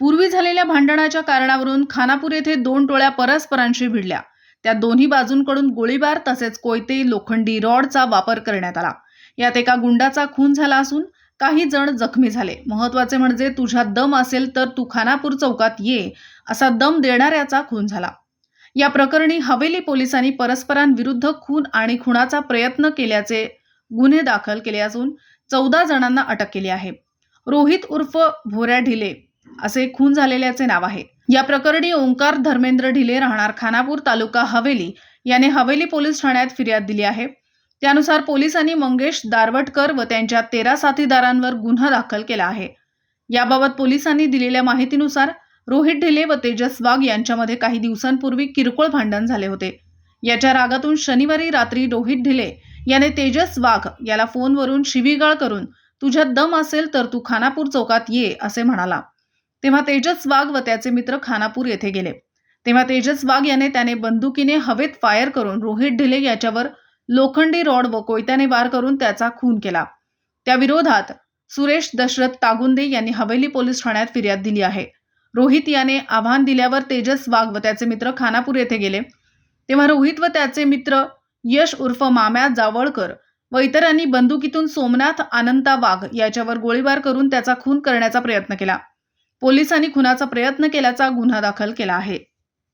पूर्वी झालेल्या भांडणाच्या कारणावरून खानापूर येथे दोन टोळ्या परस्परांशी भिडल्या. त्या दोन्ही बाजूंकडून गोळीबार तसेच कोयते लोखंडी रॉडचा वापर करण्यात आला. यात एका गुंडाचा खून झाला असून काही जण जखमी झाले. महत्त्वाचे म्हणजे तुझ्या दम असेल तर तू खानापूर चौकात ये असा दम देणाऱ्याचा खून झाला. या प्रकरणी हवेली पोलिसांनी परस्परांविरुद्ध खून आणि खुनाचा प्रयत्न केल्याचे गुन्हे दाखल केले असून चौदा जणांना अटक केली आहे. रोहित उर्फ भोऱ्या ढिले असे खून झालेल्याचे नाव आहे. या प्रकरणी ओंकार धर्मेंद्र ढिले राहणार खानापूर तालुका हवेली याने हवेली पोलीस ठाण्यात फिर्याद दिली आहे. त्यानुसार पोलिसांनी मंगेश दारवटकर व त्यांच्या तेरा साथीदारांवर गुन्हा दाखल केला आहे. याबाबत पोलिसांनी दिलेल्या माहितीनुसार रोहित ढिले व तेजस वाघ यांच्यामध्ये काही दिवसांपूर्वी किरकोळ भांडण झाले होते. याच्या रागातून शनिवारी रात्री रोहित ढिले याने तेजस वाघ याला फोनवरून शिवीगाळ करून तुझ्यात दम असेल तर तू खानापूर चौकात ये असे म्हणाला. तेव्हा तेजस वाघ व त्याचे मित्र खानापूर येथे गेले. तेव्हा तेजस वाघ याने त्याने बंदुकीने हवेत फायर करून रोहित ढिले याच्यावर लोखंडी रॉड व कोयत्याने वार करून त्याचा खून केला. त्या विरोधात सुरेश दशरथ तागुंदे यांनी हवेली पोलीस ठाण्यात फिर्याद दिली आहे. रोहित याने आव्हान दिल्यावर तेजस वाघ व त्याचे मित्र खानापूर येथे गेले. तेव्हा रोहित व त्याचे मित्र यश उर्फ माम्या जावळकर व इतरांनी बंदुकीतून सोमनाथ आनंदा वाघ याच्यावर गोळीबार करून त्याचा खून करण्याचा प्रयत्न केला. पोलिसांनी खुनाचा प्रयत्न केल्याचा गुन्हा दाखल केला आहे.